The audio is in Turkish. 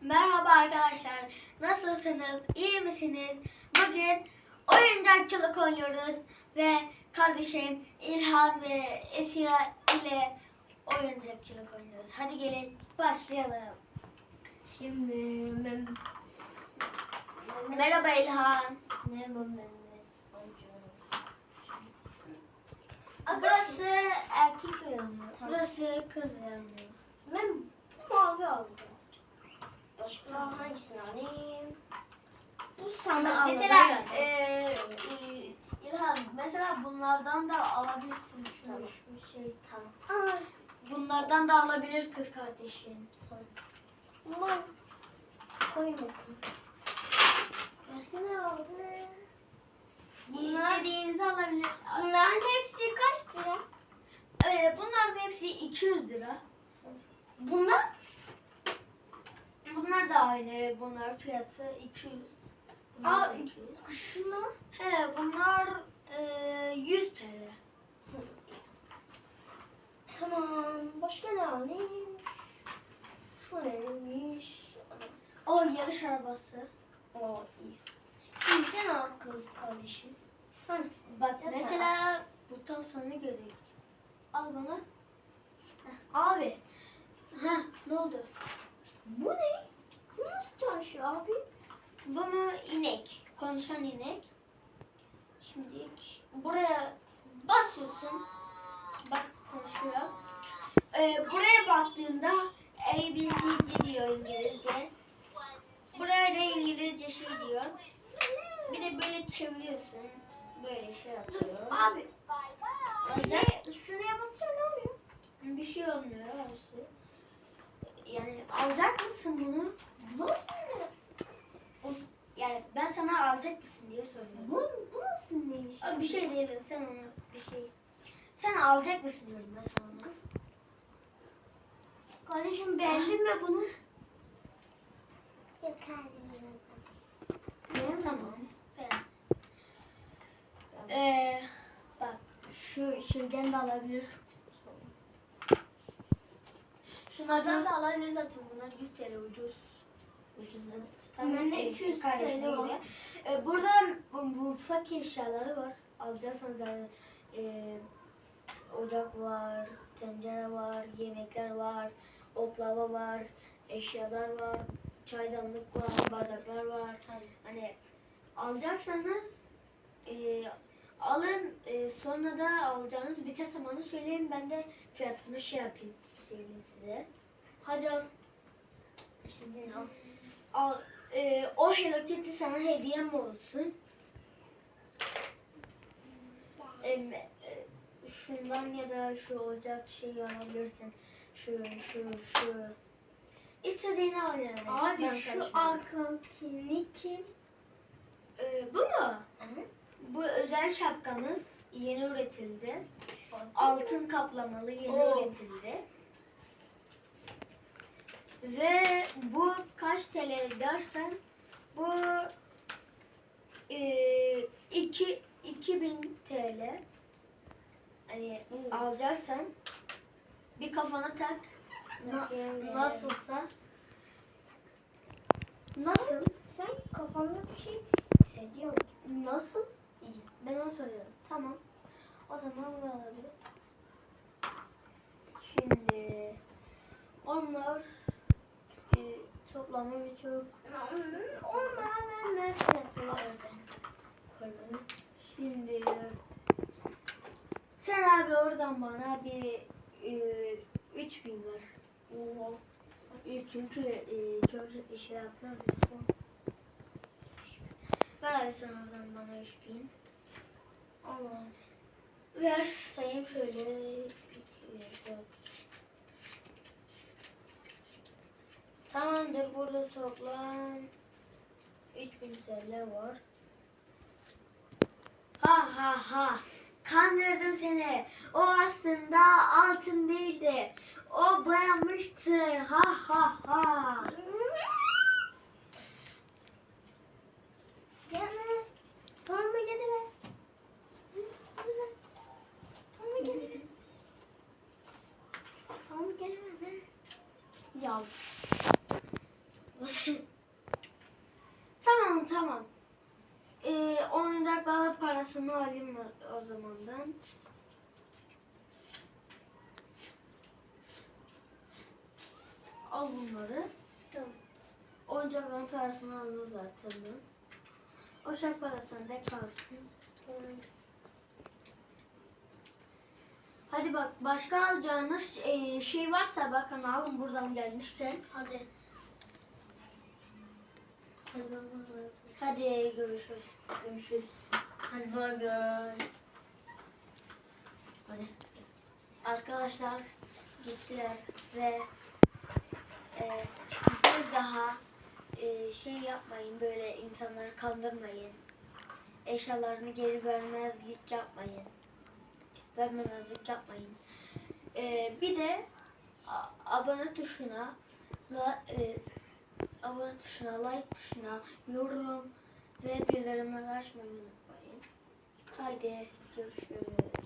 Merhaba arkadaşlar. Nasılsınız? İyi misiniz? Bugün oyuncakçılık oynuyoruz ve kardeşim İlhan ve Esra ile oyuncakçılık oynuyoruz. Hadi gelin başlayalım. Şimdi ben... Merhaba İlhan. Merhaba Mehmet. Burası erkek uyanıyor. Burası kız uyanıyor. Ben mavi aldım. Başka hangisini alayım? Bu sana Mesela aldım. e, e, İlhan mesela bunlardan da alabilirsin şu, Tamam. şey tamam. Aa, Bunlardan da alabilir kız kardeşin. bunlar koymadım. Başka ne aldı? Bunlar, İstediğinizi alabilir. bunların hepsi kaç lira? Ee, bunların hepsi 200 lira. Bunlar? Bunlar da aynı. Bunlar fiyatı 200. Bunlar Aa, da 200. Şuna. He bunlar e, 100 TL. Tamam. Başka ne alayım? Şu neymiş? O yarış arabası. O iyi. Şimdi sen al kız kardeşim. Hangisini? Bak mesela bu tam sana göre. Al bana. Abi Ha ne oldu? bu ne? Nasıl çalışıyor abi? Bunu inek. Konuşan inek. Şimdi buraya basıyorsun. Bak konuşuyor. Ee, buraya bastığında A, B, C, D diyor İngilizce. Buraya da İngilizce şey diyor. Bir de böyle çeviriyorsun. Böyle şey yapıyor. Abi Olacak. şuraya basıyor ne oluyor? Bir şey olmuyor. Yani alacak mısın bunu? Nasıl? Yani ben sana alacak mısın diye soruyorum. Bu, bu nasıl ne iş? Aa, Bir şey değil sen onu bir şey. Sen alacak mısın diyorum ben sana onu. Kardeşim beğendin mi bunu? Tamam. Evet. Ee, bak şu şeyden de alabilir. Şunlardan da alabilir zaten bunlar 100 TL ucuz. Bende evet, 200 kardeşine TL göre. Ee, burada bu- bu mutfak eşyaları var. Alacaksanız yani e, ocak var, tencere var, yemekler var, oklava var, eşyalar var, çaydanlık var, bardaklar var. Hani alacaksanız e, alın e, sonra da alacağınız biterse bana söyleyin ben de fiyatını şey yapayım söyleyeyim size. Hadi al. Şimdi al. Al e, o Hello Kitty sana hediyem olsun. Em, e, şundan ya da şu olacak şeyi alabilirsin. Şu, şu, şu. İstediğini al yani. Abi Ben şu arkadakini kim? Ee, bu mu? Bu özel şapkamız yeni üretildi. Altın kaplamalı yeni Oo. üretildi. Ve bu kaç TL dersen bu e, iki, 2000 TL. Hani Hmm. alacaksan bir kafana tak. Na- nasılsa. Nasıl? Sen kafanda bir şey hissediyor? Nasıl? İyi. Ben onu soruyorum. Tamam. O zaman bu. Şimdi onlar toplamı birçok Onlar ben ben Şimdi sen abi oradan bana bir e, 3000 ver. Oo. E, Çünkü e, çok şey yapmaz. Ver abi sen oradan bana 3000. Allah. Ver sayayım şöyle. İki, dört. Tamamdır burada toplam 3000 TL var. Ha ha ha. Kandırdım seni. O aslında altın değildi. O boyanmıştı. Ha ha ha. Gelme. Mı gelme. Mı gelme. Tamam gelme. Ya. üf. Nasıl parasını alayım o- zaman ben. Al bunları. Tamam. Oyuncakların parasını aldım zaten ben. O şapka da kalsın. Hadi bak başka alacağınız e, şey varsa bakın alın buradan gelmişken. Hadi. Hadi görüşürüz. Görüşürüz. Bay. Hadi. Arkadaşlar gittiler ve e, bir daha e, şey yapmayın böyle insanları kandırmayın. Eşyalarını geri vermezlik yapmayın. Vermemezlik yapmayın. E, bir de a- abone tuşuna la, e, abone tuşuna, like tuşuna, yorum ve bildirimleri açmayı unutmayın. Haydi görüşürüz.